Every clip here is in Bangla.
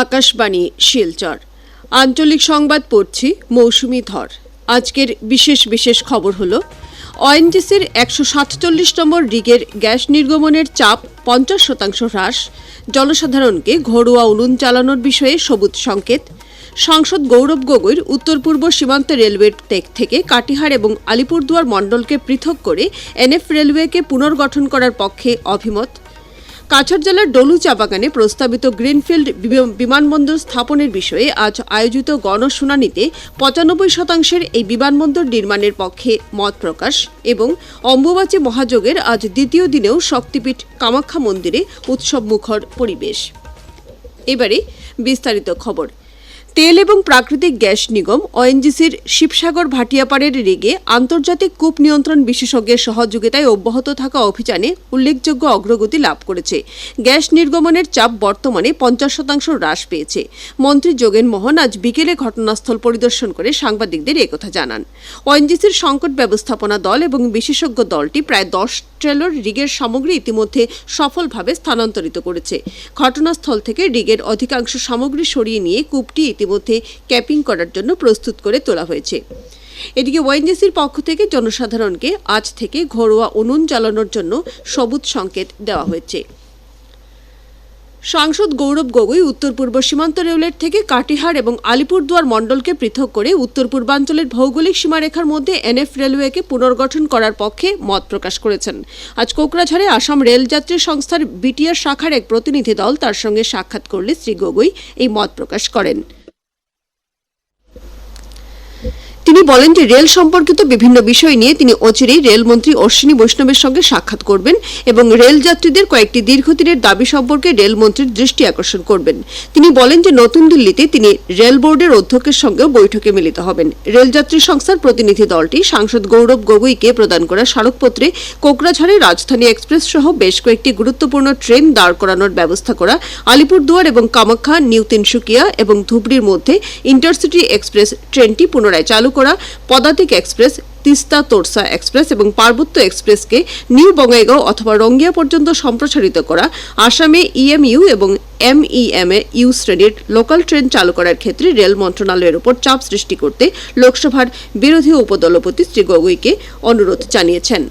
আকাশবাণী, শিলচর। আঞ্চলিক সংবাদ পড়ছি মৌসুমি ধর। আজকের বিশেষ বিশেষ খবর হলো ওএনজিসির একশো সাতচল্লিশ নম্বর রিগের গ্যাস নির্গমনের চাপ পঞ্চাশ শতাংশ হ্রাস, জনসাধারণকে ঘরোয়া উনুন চালানোর বিষয়ে সবুজ সংকেত, সাংসদ গৌরব গগৈর উত্তর পূর্ব সীমান্ত রেলওয়ের টেক থেকে কাটিহার এবং আলিপুরদুয়ার মণ্ডলকে পৃথক করে এনএফ রেলওয়েকে পুনর্গঠন করার পক্ষে অভিমত কাছাড় জেলার ডলু চা বাগানে প্রস্তাবিত গ্রিনফিল্ড বিমানবন্দর স্থাপনের বিষয়ে আজ আয়োজিত গণশুনানিতে পঁচানব্বই শতাংশের এই বিমানবন্দর নির্মাণের পক্ষে মত প্রকাশ এবং অম্বুবাচী মহাযোগের আজ দ্বিতীয় দিনেও শক্তিপীঠ কামাখ্যা মন্দিরে উৎসব মুখর পরিবেশ। এবারে বিস্তারিত খবর। তেল এবং প্রাকৃতিক গ্যাস নিগম, ওএনজিসির শিবসাগর ভাটিয়াপাড়ের রেগে আন্তর্জাতিক কূপ নিয়ন্ত্রণ বিশেষজ্ঞের সহযোগিতায় অব্যাহত থাকা অভিযানে উল্লেখযোগ্য অগ্রগতি লাভ করেছে। গ্যাস নির্গমনের চাপ বর্তমানে পঞ্চাশ শতাংশ হ্রাস পেয়েছে। মন্ত্রী যোগেন মোহন আজ বিকেলে ঘটনাস্থল পরিদর্শন করে সাংবাদিকদের একথা জানান। ওএনজিসির সংকট ব্যবস্থাপনা দল এবং বিশেষজ্ঞ দলটি প্রায় দশ ট্রেলর রিগের সামগ্রী ইতিমধ্যে সফলভাবে স্থানান্তরিত করেছে। ঘটনাস্থল থেকে রিগের অধিকাংশ সামগ্রী সরিয়ে নিয়ে কূপটি ইতিমধ্যে ক্যাপিং করার জন্য প্রস্তুত করে তোলা হয়েছে। এদিকে ওয়াইনজেসির পক্ষ থেকে জনসাধারণকে আজ থেকে ঘরোয়া উনুন জ্বালানোর জন্য সবুজ সংকেত দেওয়া হয়েছে। সাংসদ গৌরব গগৈ উত্তর পূর্ব সীমান্ত রেলওয়ের থেকে কাটিহার এবং আলিপুরদুয়ার মণ্ডলকে পৃথক করে উত্তর পূর্বাঞ্চলের ভৌগোলিক সীমারেখার মধ্যে এনএফ রেলওয়েকে পুনর্গঠন করার পক্ষে মত প্রকাশ করেছেন। আজ কোকরাঝাড়ে আসাম রেলযাত্রী সংস্থার বিটিআর শাখার এক প্রতিনিধি দল তার সঙ্গে সাক্ষাৎ করলে শ্রী গগৈ এই মত প্রকাশ করেন। তিনি বলেন যে রেল সম্পর্কিত বিভিন্ন বিষয় নিয়ে তিনি অচিরেই রেলমন্ত্রী অশ্বিনী বৈষ্ণবের সঙ্গে সাক্ষাৎ করবেন এবং রেল যাত্রীদের কয়েকটি দীর্ঘদিনের দাবি সম্পর্কে রেলমন্ত্রীর দৃষ্টি আকর্ষণ করবেন। তিনি বলেন যে নতুন দিল্লিতে তিনি রেল বোর্ডের অধ্যক্ষের সঙ্গেও বৈঠকে মিলিত হবেন। রেলযাত্রী সংস্থার প্রতিনিধি দলটি সাংসদ গৌরব গগৈকে প্রদান করা স্মারকপত্রে কোকরাঝাড়ে রাজধানী এক্সপ্রেস সহ বেশ কয়েকটি গুরুত্বপূর্ণ ট্রেন দাঁড় করানোর ব্যবস্থা করা, আলিপুরদুয়ার এবং কামাখ্যা, নিউ তিনসুকিয়া এবং ধুবড়ির মধ্যে ইন্টারসিটি এক্সপ্রেস ট্রেনটি পুনরায় চালু করা পদাতিক এক্সপ্রেস, তিস্তা তোরসা এক্সপ্রেস এবং পার্বত্য এক্সপ্রেসকে নিউ বঙ্গাইগাঁও অথবা রঙ্গিয়া পর্যন্ত সম্প্রসারিত করা আসামে ইএমইউ এবং এমইএম এ ইউ শ্রেণির লোকাল ট্রেন চালু করার ক্ষেত্রে রেল মন্ত্রণালয়ের উপর চাপ সৃষ্টি করতে লোকসভার বিরোধী উপদলপতি শ্রী গগৈকে অনুরোধ জানিয়েছেন।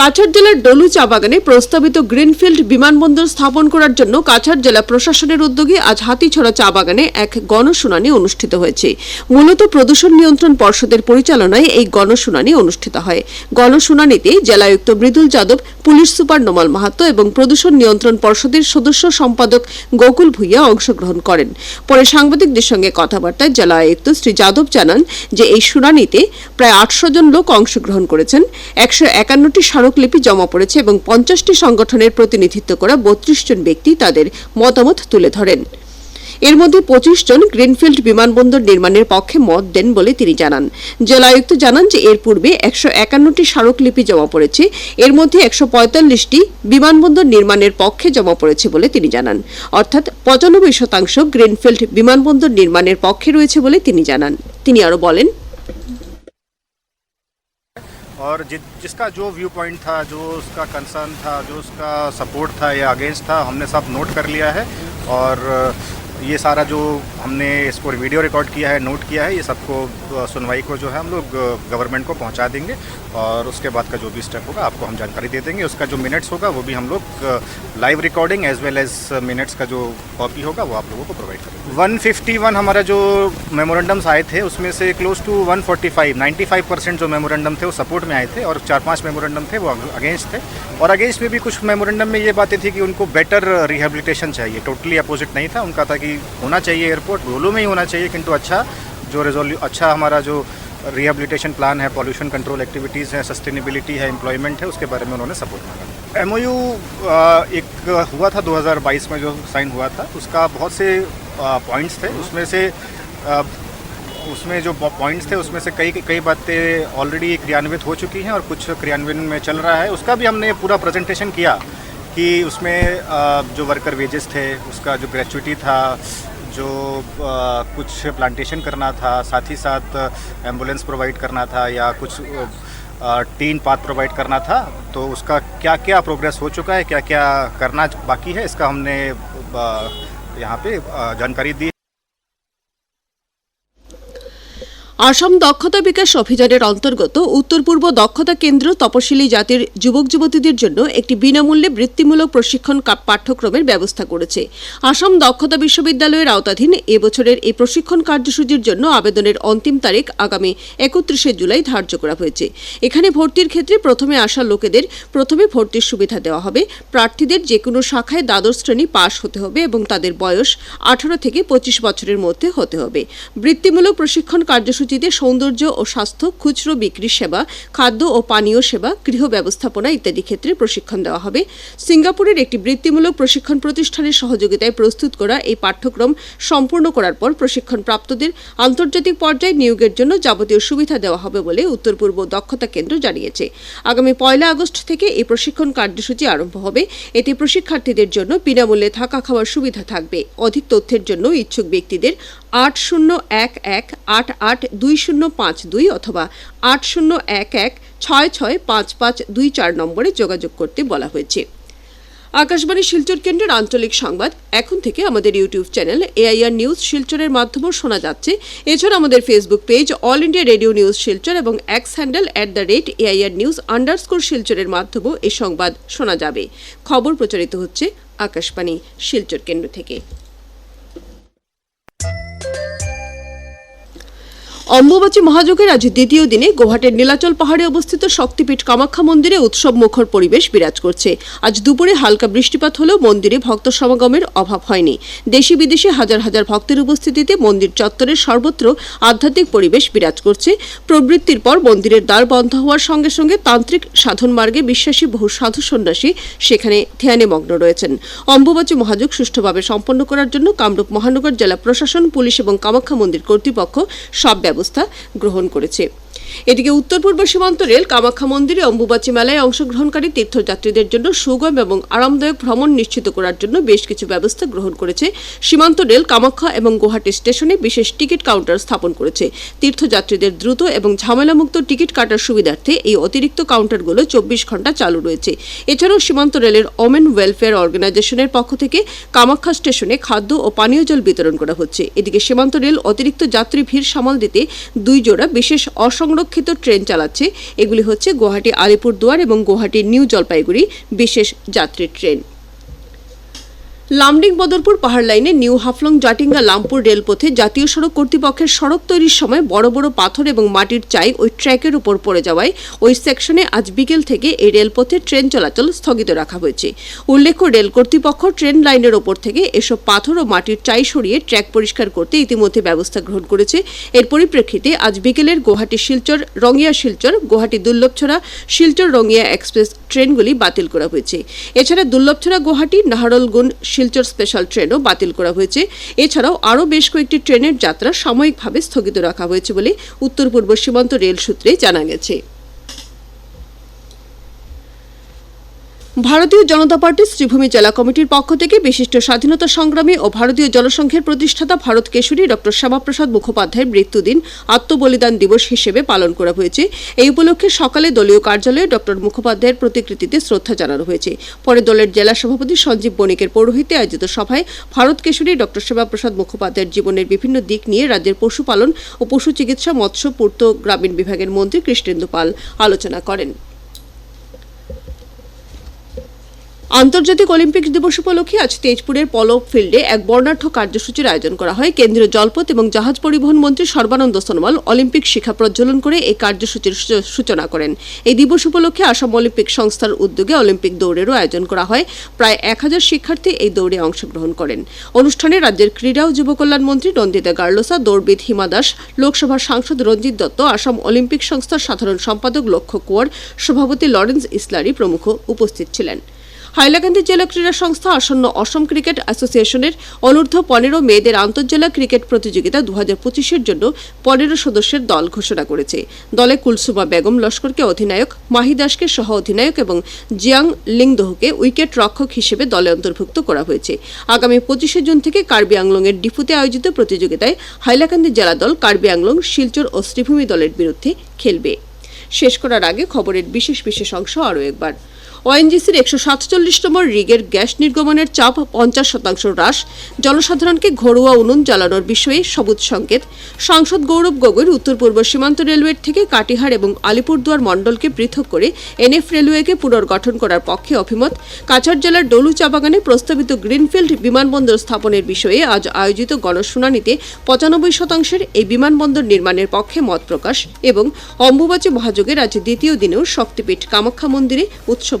কাছাড় জেলার ডলু চা বাগানে প্রস্তাবিত গ্রিনফিল্ড বিমানবন্দর স্থাপন করার জন্য কাছাড় জেলা প্রশাসনের উদ্যোগে আজ হাতিছড়া চা বাগানে এক গণশুনানি অনুষ্ঠিত হয়েছে। মূলত প্রদূষণ নিয়ন্ত্রণ পর্ষদের পরিচালনায় এই গণশুনানি অনুষ্ঠিত হয়। গণশুনানিতে জেলায়ুক্ত মৃদুল যাদব, পুলিশ সুপার নোমাল মাহাতো এবং প্রদূষণ নিয়ন্ত্রণ পর্ষদের সদস্য সম্পাদক গোকুল ভুইয়া অংশগ্রহণ করেন। পরে সাংবাদিকদের সঙ্গে কথাবার্তায় জেলা আয়ুক্ত শ্রী যাদব জানান যে, এই শুনানিতে প্রায় আটশো জন লোক অংশগ্রহণ করেছেন। একশো একান্নটি স্মারকলিপি জমা পড়েছে এবং পঞ্চাশটি সংগঠনের প্রতিনিধিত্ব করা বত্রিশ জন ব্যক্তি তাদের মতামত তুলে ধরেন। এর মধ্যে পঁচিশ জন গ্রিনফিল্ড বিমানবন্দর নির্মাণের পক্ষে মত দেন বলে তিনি জানান। জেলা আয়ুক্ত জানান যে, এর পূর্বে একশো একান্নটি স্মারকলিপি জমা পড়েছে। এর মধ্যে একশো পঁয়তাল্লিশটি বিমানবন্দর নির্মাণের পক্ষে জমা পড়েছে বলে তিনি জানান। অর্থাৎ পঁচানব্বই শতাংশ গ্রিনফিল্ড বিমানবন্দর নির্মাণের পক্ষে রয়েছে বলে তিনি জানান। তিনি আরও বলেন और जि, जिसका जो व्यू पॉइंट था जो उसका कंसर्न था जो उसका सपोर्ट था या अगेंस्ट था हमने सब नोट कर लिया है। और ये सारा जो हमने इसको वीडियो रिकॉर्ड किया है नोट किया है, ये सबको सुनवाई को जो है हम लोग गवर्नमेंट को पहुँचा देंगे और उसके बाद का जो भी स्टेप होगा, आपको हम जानकारी दे देंगे। उसका जो मिनट्स होगा, वो भी हम लोग live recording as well as minutes का जो कॉपी होगा, वो आप लोगों को प्रोवाइड करेंगे 151 हमारा जो मेमोरेंडम्स आए थे, उसमें से क्लोज टू 145 95 परसेंट जो मेमोरेंडम थे, वो सपोर्ट में आए थे और चार पाँच मेमोरेंडम थे, वो अगेंस्ट थे। और अगेंस्ट में भी कुछ मेमोरेंडम में ये बातें थी कि उनको बेटर रिहेबिलिटेशन चाहिए। टोटली अपोजिट नहीं था, उनका था कि होना चाहिए एयरपोर्ट रोलो में ही होना चाहिए, किंतु अच्छा जो रिजोल्यू अच्छा हमारा जो रिहेबिलिटेशन प्लान है पॉल्यूशन कंट्रोल एक्टिविटीज़ है सस्टेनेबिलिटी है एम्प्लॉयमेंट है, उसके बारे में उन्होंने सपोर्ट मांगा। एम एक हुआ था 2022 में जो साइन हुआ था, उसका बहुत से पॉइंट्स थे, उसमें से उसमें जो पॉइंट्स थे, उसमें से कई कई बातें ऑलरेडी क्रियान्वित हो चुकी हैं और कुछ क्रियान्वयन में चल रहा है। उसका भी हमने पूरा प्रेजेंटेशन किया। कि उसमें जो वर्कर वेजेस थे, उसका जो ग्रेचुटी था, जो कुछ प्लांटेशन करना था, साथ ही साथ एंबुलेंस प्रोवाइड करना था या कुछ टीन पाथ प्रोवाइड करना था तो उसका क्या क्या प्रोग्रेस हो चुका है क्या क्या करना बाकी है, इसका हमने यहाँ पे जानकारी दी আসাম দক্ষতা বিকাশ অভিযানের অন্তর্গত উত্তর পূর্ব দক্ষতা কেন্দ্র তপশিলি জাতির যুবক যুবতীদের জন্য একটি বিনামূল্যে বৃত্তিমূলক প্রশিক্ষণ পাঠ্যক্রমের ব্যবস্থা করেছে। আসাম দক্ষতা বিশ্ববিদ্যালয়ের আওতাধীন এবছরের এই প্রশিক্ষণ কার্যসূচির জন্য আবেদনের অন্তিম তারিখ আগামী একত্রিশে জুলাই ধার্য করা হয়েছে। এখানে ভর্তির ক্ষেত্রে প্রথমে আসা লোকেদের প্রথমে ভর্তির সুবিধা দেওয়া হবে। প্রার্থীদের যে কোনো শাখায় দ্বাদশ শ্রেণি পাশ হতে হবে এবং তাদের বয়স আঠারো থেকে পঁচিশ বছরের মধ্যে হতে হবে। বৃত্তিমূলক প্রশিক্ষণ কার্যসূচিতে সৌন্দর্য ও স্বাস্থ্য, খুচরো বিক্রি সেবা, খাদ্য ও পানীয় সেবা, গৃহ ব্যবস্থাপনা ইত্যাদি ক্ষেত্রে প্রশিক্ষণ দেওয়া হবে। সিঙ্গাপুরের একটি বৃত্তিমূলক প্রশিক্ষণ প্রতিষ্ঠানের সহযোগিতায় প্রস্তুত করা এই পাঠ্যক্রম সম্পূর্ণ করার পর প্রশিক্ষণ প্রাপ্তদের আন্তর্জাতিক পর্যায়ে নিয়োগের জন্য যাবতীয় সুবিধা দেওয়া হবে বলে উত্তর পূর্ব দক্ষতা কেন্দ্র জানিয়েছে। আগামী পয়লা আগস্ট থেকে এই প্রশিক্ষণ কার্যসূচি আরম্ভ হবে। এতে প্রশিক্ষার্থীদের জন্য বিনামূল্যে থাকা খাওয়ার সুবিধা থাকবে। অধিক তথ্যের জন্য ইচ্ছুক ব্যক্তিদের আট শূন্য এক এক আট আট দুই শূন্য পাঁচ দুই অথবা আট শূন্য এক এক ছয় ছয় পাঁচ পাঁচ দুই চার নম্বরে যোগাযোগ করতে বলা হয়েছে। আকাশবাণী শিলচর কেন্দ্রের আঞ্চলিক সংবাদ, এখন থেকে আমাদের ইউটিউব চ্যানেল এআইআর নিউজ শিলচরের মাধ্যমেও শোনা যাচ্ছে। এছাড়া আমাদের Facebook page All India Radio news Silchar এবং X handle at the rate AIR news underscore শিলচরের মাধ্যমেও এই সংবাদ শোনা যাবে। খবর প্রচারিত হচ্ছে আকাশবাণী শিলচর কেন্দ্র থেকে। অম্বুবাচী মহাযোগের আজ দ্বিতীয় দিনে গুয়াহাটির নীলাচল পাহাড়ে অবস্থিত শক্তিপীঠ কামাখ্যা মন্দিরে উৎসব মুখর পরিবেশ বিরাজ করছে। আজ দুপুরে হালকা বৃষ্টিপাত হলেও মন্দিরে ভক্ত সমাগমের অভাব হয়নি। দেশি বিদেশে হাজার হাজার ভক্তের উপস্থিতিতে মন্দির চত্বরে সর্বত্র আধ্যাত্মিক পরিবেশ বিরাজ করছে। প্রবৃত্তির পর মন্দিরের দ্বার বন্ধ হওয়ার সঙ্গে সঙ্গে তান্ত্রিক সাধন মার্গে বিশ্বাসী বহু সাধু সন্ন্যাসী সেখানে ধ্যানে মগ্ন রয়েছেন। অম্বুবাচী মহাযোগ সুষ্ঠুভাবে সম্পন্ন করার জন্য কামরূপ মহানগর জেলা প্রশাসন, পুলিশ এবং কামাখ্যা মন্দির কর্তৃপক্ষ সব ব্যবস্থা গ্রহণ করেছে। এদিকে উত্তর পূর্ব সীমান্ত রেল, কামাখ্যা মন্দিরে অম্বুবাচী মেলায় অংশগ্রহণকারী তীর্থযাত্রীদের জন্য সুগম এবং আরামদায়ক ভ্রমণ নিশ্চিত করার জন্য বেশ কিছু ব্যবস্থা গ্রহণ করেছে সীমান্ত রেল, কামাখ্যা এবং গুয়াহাটি স্টেশনে বিশেষ টিকিট কাউন্টার স্থাপন করেছে। তীর্থযাত্রীদের দ্রুত এবং ঝামেলামুক্ত টিকিট কাটার সুবিধার্থে এই অতিরিক্ত কাউন্টারগুলো চব্বিশ ঘণ্টা চালু রয়েছে। এছাড়াও সীমান্ত রেলের ওমেন ওয়েলফেয়ার অর্গানাইজেশনের পক্ষ থেকে কামাখ্যা স্টেশনে খাদ্য ও পানীয় জল বিতরণ করা হচ্ছে। এদিকে সীমান্ত রেল অতিরিক্ত যাত্রী ভিড় সামাল দিতে দুই জোড়া বিশেষ অসংরক্ষিত ট্রেন চালাচ্ছে। এগুলি হচ্ছে গুয়াহাটি আলিপুরদুয়ার এবং গুয়াহাটি নিউ জলপাইগুড়ি বিশেষ যাত্রী ট্রেন। লামডিং বদরপুর পাহাড় লাইনে নিউ হাফলং জাটিঙ্গা লামপুর রেলপথে জাতীয় সড়ক কর্তৃপক্ষের সড়ক তৈরির সময় বড় বড় পাথর এবং মাটির চাই ওই ট্র্যাকের উপর পড়ে যাওয়ায় ওই সেকশনে আজ বিকেল থেকে এই রেলপথে ট্রেন চলাচল স্থগিত রাখা হয়েছে। উল্লেখ্য, রেল কর্তৃপক্ষ ট্রেন লাইনের ওপর থেকে এসব পাথর ও মাটির চাই সরিয়ে ট্র্যাক পরিষ্কার করতে ইতিমধ্যে ব্যবস্থা গ্রহণ করেছে। এর পরিপ্রেক্ষিতে আজ বিকেলের গুয়াহাটি শিলচর, রঙিয়া শিলচর, গুয়াহাটি দুর্লভছড়া, শিলচর রঙিয়া এক্সপ্রেস ট্রেনগুলি বাতিল করা হয়েছে। এছাড়া দুর্লভছড়া, গুয়াহাটি, নাহারলগুন শিলচর স্পেশাল ট্রেনও বাতিল করা হয়েছে। এছাড়াও আরও বেশ কয়েকটি ট্রেনের যাত্রা সাময়িকভাবে স্থগিত রাখা হয়েছে বলে উত্তর পূর্ব সীমান্ত রেল সূত্রে জানা গেছে। ভারতীয় জনতা পার্টির শ্রীভূমি জেলা কমিটির পক্ষ থেকে বিশিষ্ট স্বাধীনতা সংগ্রামী ও ভারতীয় জনসংঘের প্রতিষ্ঠাতা ভারত কেশরী ডক্টর শ্যামাপ্রসাদ মুখোপাধ্যায়ের মৃত্যুদিন আত্মবলিদান দিবস হিসেবে পালন করা হয়েছে। এই উপলক্ষে সকালে দলীয় কার্যালয়ে ডক্টর মুখোপাধ্যায়ের প্রতিকৃতিতে শ্রদ্ধা জানানো হয়েছে। পরে দলের জেলা সভাপতি সঞ্জীব বণিকের পৌরোহিত্যে আয়োজিত সভায় ভারত কেশরী ডক্টর শ্যামাপ্রসাদ মুখোপাধ্যায়ের জীবনের বিভিন্ন দিক নিয়ে রাজ্যের পশুপালন ও পশু চিকিৎসা, মৎস্য, পূর্ত গ্রামীণ বিভাগের মন্ত্রী কৃষ্ণেন্দু পাল আলোচনা করেন। আন্তর্জাতিক অলিম্পিক দিবস উপলক্ষে আজ তেজপুরের পলো ফিল্ডে এক বর্ণাঢ্য কার্যসূচির আয়োজন করা হয়। কেন্দ্রীয় জলপথ এবং জাহাজ পরিবহন মন্ত্রী সর্বানন্দ সোনোয়াল অলিম্পিক শিখা প্রজ্বলন করে এই কার্যসূচির সূচনা করেন। এই দিবস উপলক্ষে আসাম অলিম্পিক সংস্থার উদ্যোগে অলিম্পিক দৌড়েরও আয়োজন করা হয়। প্রায় এক হাজার শিক্ষার্থী এই দৌড়ে অংশগ্রহণ করেন। অনুষ্ঠানে রাজ্যের ক্রীড়া ও যুবকল্যাণ মন্ত্রী নন্দিতা গার্লোসা, দৌড়বিদ হিমা দাস, লোকসভার সাংসদ রঞ্জিত দত্ত, আসাম অলিম্পিক সংস্থার সাধারণ সম্পাদক লক্ষ্য কুয়ার, সভাপতি লরেন্স ইসলারি প্রমুখ উপস্থিত ছিলেন। হাইলাকান্দি জেলা ক্রীড়া সংস্থা আসন্ন অসম ক্রিকেট অ্যাসোসিয়েশনের অনূর্ধ্ব পনেরো মেয়েদের আন্তঃজেলা ক্রিকেট প্রতিযোগিতা দু হাজার পঁচিশের জন্য পনেরো সদস্যের দল ঘোষণা করেছে। দলে কুলসুমা বেগম, লস্করকে অধিনায়ক, মাহি দাসকে সহ অধিনায়ক এবং জিয়াং লিংদোহকে উইকেট রক্ষক হিসেবে দলে অন্তর্ভুক্ত করা হয়েছে। আগামী পঁচিশে জুন থেকে কার্বি আংলংয়ের ডিফুতে আয়োজিত প্রতিযোগিতায় হাইলাকান্দি জেলা দল কার্বি আংলং, শিলচর ও শ্রীভূমি দলের বিরুদ্ধে খেলবে। শেষ করার আগে খবরের বিশেষ বিশেষ অংশ আরও একবার। ওএনজিসির একশো সাতচল্লিশ রিগের গ্যাস নির্গমনের চাপ পঞ্চাশ শতাংশ হ্রাস। জনসাধারণকে ঘরোয়া উনুন জ্বালানোর বিষয়ে সবুজ সংকেত। সাংসদ গৌরব গগৈর উত্তর পূর্ব সীমান্ত রেলওয়ের থেকে কাটিহার এবং আলিপুরদুয়ার মণ্ডলকে পৃথক করে এনএফ রেলওয়েকে পুনর্গঠন করার পক্ষে অভিমত। কাছাড় জেলার ডলু চা বাগানে প্রস্তাবিত গ্রিনফিল্ড বিমানবন্দর স্থাপনের বিষয়ে আজ আয়োজিত গণশুনানিতে পঁচানব্বই শতাংশের এই বিমানবন্দর নির্মাণের পক্ষে মত প্রকাশ এবং অম্বুবাচী মহাযোগের আজ দ্বিতীয় দিনেও শক্তিপীঠ কামাখ্যা মন্দিরে উৎসব